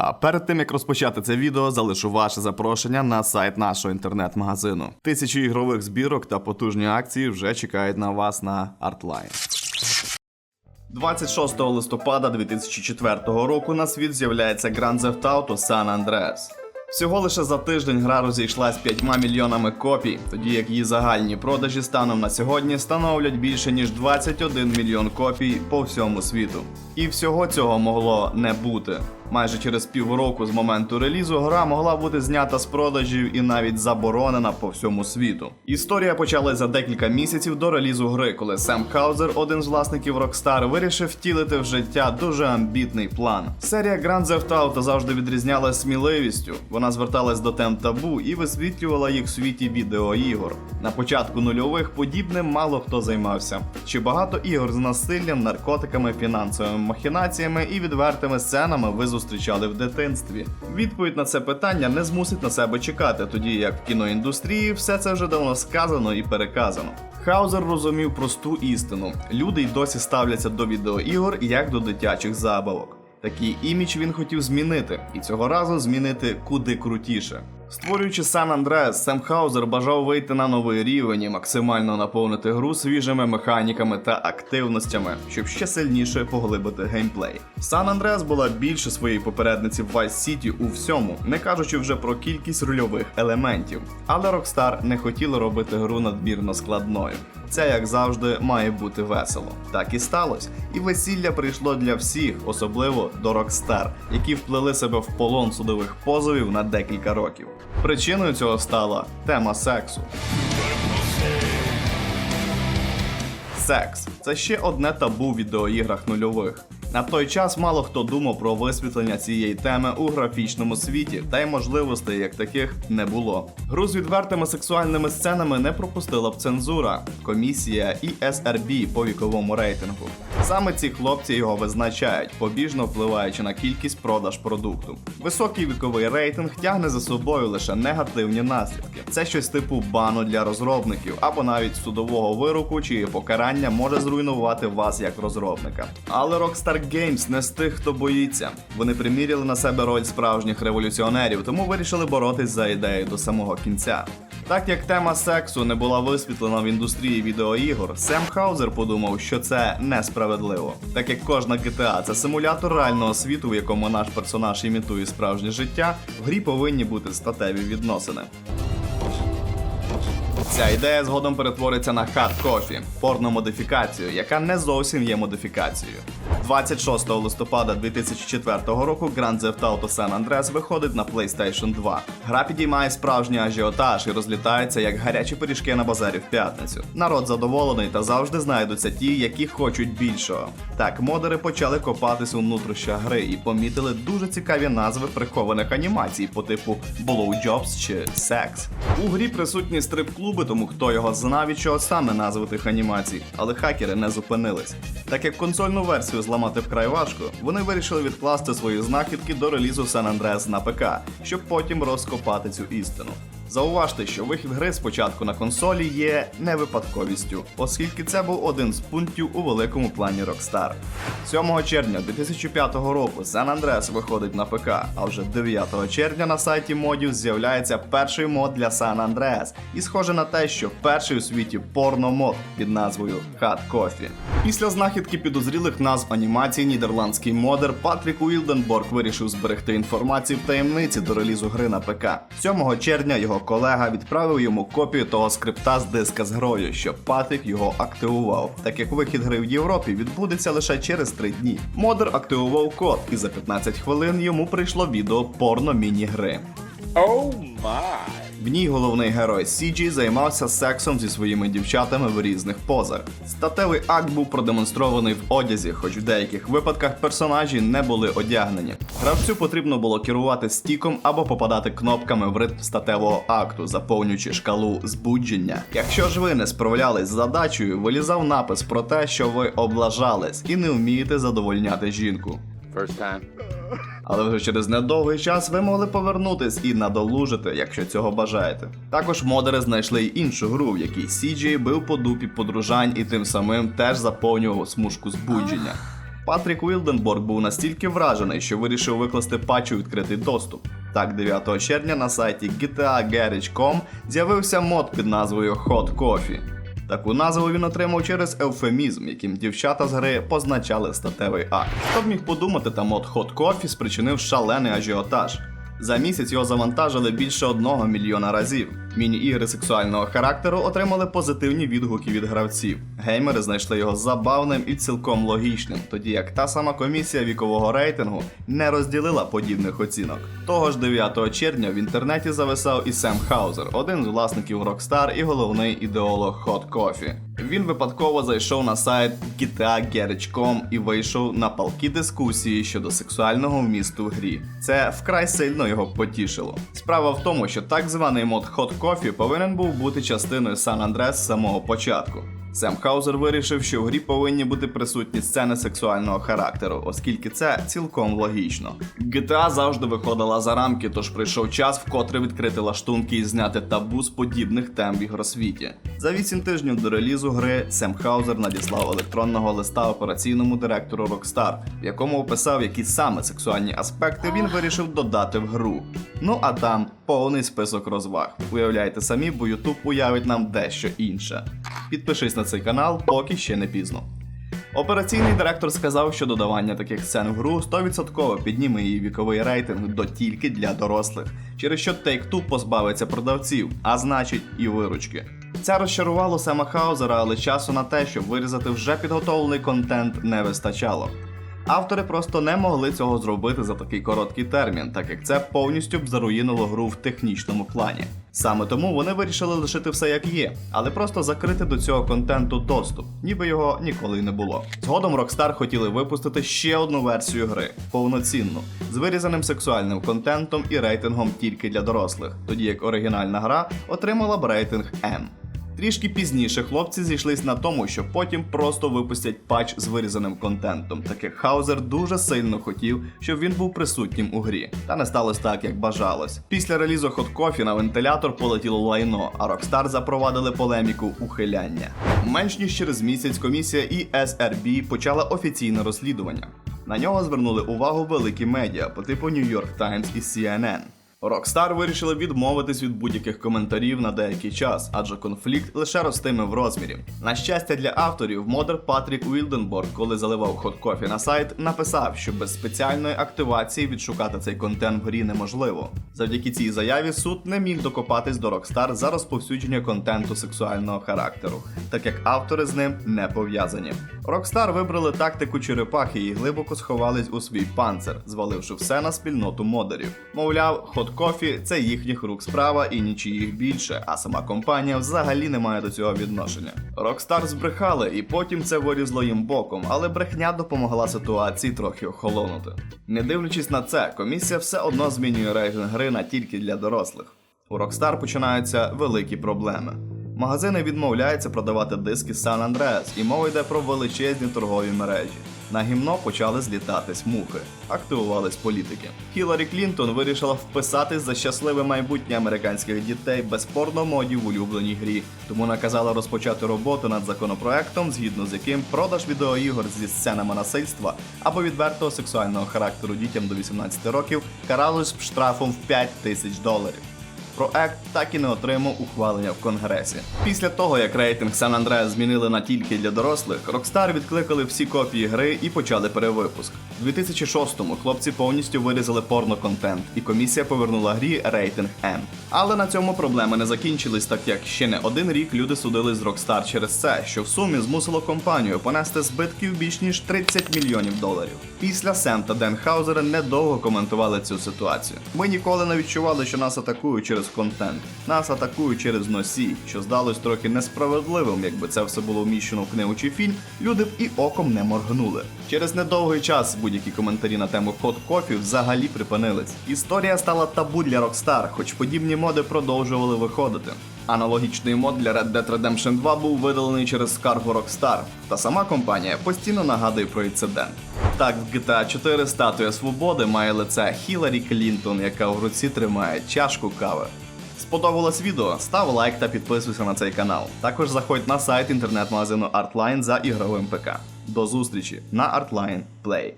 А перед тим як розпочати це відео, залишу ваше запрошення на сайт нашого інтернет-магазину. Тисячі ігрових збірок та потужні акції вже чекають на вас на Artline. 26 листопада 2004 року на світ з'являється Grand Theft Auto San Andreas. Всього лише за тиждень гра розійшлась 5 мільйонами копій, тоді як її загальні продажі станом на сьогодні становлять більше ніж 21 мільйон копій по всьому світу. І всього цього могло не бути. Майже через півроку з моменту релізу гра могла бути знята з продажів і навіть заборонена по всьому світу. Історія почалась за декілька місяців до релізу гри, коли Сем Хаузер, один з власників Rockstar, вирішив втілити в життя дуже амбітний план. Серія Grand Theft Auto завжди відрізнялась сміливістю. Вона зверталась до тем табу і висвітлювала їх в світі відеоігор. На початку нульових подібним мало хто займався. Чи багато ігор з насиллям, наркотиками, фінансовими махінаціями і відвертими сценами ви зустрічали в дитинстві? Відповідь на це питання не змусить на себе чекати, тоді як в кіноіндустрії все це вже давно сказано і переказано. Хаузер розумів просту істину: люди й досі ставляться до відеоігор як до дитячих забавок. Такий імідж він хотів змінити, і цього разу змінити куди крутіше. Створюючи Сан Андреас, Сем Хаузер бажав вийти на новий рівень і максимально наповнити гру свіжими механіками та активностями, щоб ще сильніше поглибити геймплей. Сан Андреас була більше своєї попередниці в Vice City у всьому, не кажучи вже про кількість рольових елементів. Але Rockstar не хотіли робити гру надмірно складною. Це, як завжди, має бути весело. Так і сталося. І весілля прийшло для всіх, особливо до Rockstar, які вплели себе в полон судових позовів на декілька років. Причиною цього стала тема сексу. Секс це ще одне табу в відеоіграх нульових. На той час мало хто думав про висвітлення цієї теми у графічному світі, та й можливостей як таких не було. Гру з відвертими сексуальними сценами не пропустила б цензура, комісія і SRB по віковому рейтингу. Саме ці хлопці його визначають, побіжно впливаючи на кількість продаж продукту. Високий віковий рейтинг тягне за собою лише негативні наслідки. Це щось типу бану для розробників або навіть судового вироку, чиє покарання може зруйнувати вас як розробника. Але Rockstar Games не з тих, хто боїться. Вони приміряли на себе роль справжніх революціонерів, тому вирішили боротись за ідею до самого кінця. Так як тема сексу не була висвітлена в індустрії відеоігор, Сем Хаузер подумав, що це несправедливо. Так як кожна GTA це симулятор реального світу, в якому наш персонаж імітує справжнє життя, в грі повинні бути статеві відносини. Ця ідея згодом перетвориться на Hard Coffee – порномодифікацію, яка не зовсім є модифікацією. 26 листопада 2004 року Grand Theft Auto San Andreas виходить на PlayStation 2. Гра підіймає справжній ажіотаж і розлітається як гарячі пиріжки на базарі в п'ятницю. Народ задоволений та завжди знайдуться ті, які хочуть більшого. Так, модери почали копатись у внутрішнях гри і помітили дуже цікаві назви прихованих анімацій по типу Blowjobs чи Sex. У грі присутні стрип-клуби, тому хто його знав і чого саме назви тих анімацій, але хакери не зупинились. Так як консольну версію зламати вкрай важко, вони вирішили відкласти свої знахідки до релізу San Andreas на ПК, щоб потім розкопати цю істину. Зауважте, що вихід гри спочатку на консолі є не випадковістю, оскільки це був один з пунктів у великому плані Rockstar. 7 червня 2005 року San Andreas виходить на ПК, а вже 9 червня на сайті модів з'являється перший мод для San Andreas, і схоже на те, що перший у світі порно-мод під назвою Hot Coffee. Після знахідки підозрілих назв анімації нідерландський модер Патрік Уілденборг вирішив зберегти інформацію в таємниці до релізу гри на ПК. 7 червня його колега відправив йому копію того скрипта з диска з грою, щоб Патрік його активував, так як вихід гри в Європі відбудеться лише через 3 дні. Модер активував код, і за 15 хвилин йому прийшло відео порно міні-гри. Oh my. В ній головний герой Сіджі займався сексом зі своїми дівчатами в різних позах. Статевий акт був продемонстрований в одязі, хоч в деяких випадках персонажі не були одягнені. Гравцю потрібно було керувати стіком або попадати кнопками в ритм статевого акту, заповнюючи шкалу збудження. Якщо ж ви не справлялись з задачею, вилізав напис про те, що ви облажались і не вмієте задовольняти жінку. First time. Але вже через недовгий час ви могли повернутись і надолужити, якщо цього бажаєте. Також модери знайшли й іншу гру, в якій CJ бив по дупі подружань і тим самим теж заповнював смужку збудження. Патрік Уілденборг був настільки вражений, що вирішив викласти патч у відкритий доступ. Так, 9 червня на сайті GTAGarage.com з'явився мод під назвою Hot Coffee. Таку назву він отримав через евфемізм, яким дівчата з гри позначали статевий акт. Хто б міг подумати, та мод Hot Coffee спричинив шалений ажіотаж. За місяць його завантажили більше одного мільйона разів. Міні-ігри сексуального характеру отримали позитивні відгуки від гравців. Геймери знайшли його забавним і цілком логічним, тоді як та сама комісія вікового рейтингу не розділила подібних оцінок. Того ж 9 червня в інтернеті зависав і Сем Хаузер, один з власників Rockstar і головний ідеолог Hot Coffee. Він випадково зайшов на сайт GTAGarage.com і вийшов на палкі дискусії щодо сексуального вмісту в грі. Це вкрай сильно його потішило. Справа в тому, що так званий мод Hot Coffee повинен був бути частиною San Andreas з самого початку. Сем Хаузер вирішив, що в грі повинні бути присутні сцени сексуального характеру, оскільки це цілком логічно. GTA завжди виходила за рамки, тож прийшов час вкотре відкрити лаштунки і зняти табу з подібних тем в ігросвіті. За 8 тижнів до релізу гри Сем Хаузер надіслав електронного листа операційному директору Rockstar, в якому описав, які саме сексуальні аспекти він вирішив додати в гру. Ну а там повний список розваг. Уявляйте самі, бо YouTube уявить нам дещо інше. Підпишись на цей канал, поки ще не пізно. Операційний директор сказав, що додавання таких сцен в гру 100% підніме її віковий рейтинг до тільки для дорослих, через що Take-Two позбавиться продавців, а значить і виручки. Це розчарувало Сема Хаузера, але часу на те, щоб вирізати вже підготовлений контент, не вистачало. Автори просто не могли цього зробити за такий короткий термін, так як це повністю б заруїнило гру в технічному плані. Саме тому вони вирішили лишити все як є, але просто закрити до цього контенту доступ, ніби його ніколи й не було. Згодом Rockstar хотіли випустити ще одну версію гри, повноцінну, з вирізаним сексуальним контентом і рейтингом тільки для дорослих, тоді як оригінальна гра отримала б рейтинг M. Трішки пізніше хлопці зійшлись на тому, що потім просто випустять патч з вирізаним контентом, так Хаузер дуже сильно хотів, щоб він був присутнім у грі. Та не сталося так, як бажалось. Після релізу Hot Coffee на вентилятор полетіло лайно, а Rockstar запровадили полеміку ухиляння. Менш ніж через місяць комісія ESRB почала офіційне розслідування. На нього звернули увагу великі медіа по типу New York Times і CNN. Rockstar вирішили відмовитись від будь-яких коментарів на деякий час, адже конфлікт лише ростиме в розмірі. На щастя для авторів, модер Патрік Уілденборг, коли заливав Hot Coffee на сайт, написав, що без спеціальної активації відшукати цей контент в грі неможливо. Завдяки цій заяві суд не міг докопатись до Rockstar за розповсюдження контенту сексуального характеру, так як автори з ним не пов'язані. Rockstar вибрали тактику черепахи і глибоко сховались у свій панцир, зваливши все на спільноту модерів. Мовляв, Hot Coffee – це їхніх рук справа і нічиїх більше, а сама компанія взагалі не має до цього відношення. Rockstar збрехали, і потім це вирізло їм боком, але брехня допомогла ситуації трохи охолонути. Не дивлячись на це, комісія все одно змінює рейтинг гри на тільки для дорослих. У Rockstar починаються великі проблеми. Магазини відмовляються продавати диски San Andreas, і мова йде про величезні торгові мережі. На гімно почали злітатись мухи, активувались політики. Хіларі Клінтон вирішила вписатись за щасливе майбутнє американських дітей без порномодів в улюбленій грі, тому наказала розпочати роботу над законопроектом, згідно з яким продаж відеоігор зі сценами насильства або відвертого сексуального характеру дітям до 18 років каралось штрафом в 5 тисяч доларів. Проект так і не отримав ухвалення в Конгресі. Після того, як рейтинг San Andreas змінили на тільки для дорослих, Rockstar відкликали всі копії гри і почали перевипуск. У 2006-му хлопці повністю вирізали порно-контент, і комісія повернула грі рейтинг M. Але на цьому проблеми не закінчились, так як ще не один рік люди судили з Rockstar через це, що в сумі змусило компанію понести збитків більш ніж 30 мільйонів доларів. Після Сем та Ден Хаузера недовго коментували цю ситуацію. Ми ніколи не відчували, що нас атакують через контент. Нас атакують через носій, що здалось трохи несправедливим, якби це все було вміщено в книгу чи фільм, люди б і оком не моргнули. Через недовгий час будь-які коментарі на тему Hot Coffee взагалі припинились. Історія стала табу для Rockstar, хоч подібні моди продовжували виходити. Аналогічний мод для Red Dead Redemption 2 був видалений через скаргу Rockstar, та сама компанія постійно нагадує про інцидент. Так, в GTA 4 статуя свободи має лице Хіларі Клінтон, яка в руці тримає чашку кави. Сподобалось відео? Став лайк та підписуйся на цей канал. Також заходь на сайт інтернет-магазину Artline за ігровим ПК. До зустрічі на Artline Play.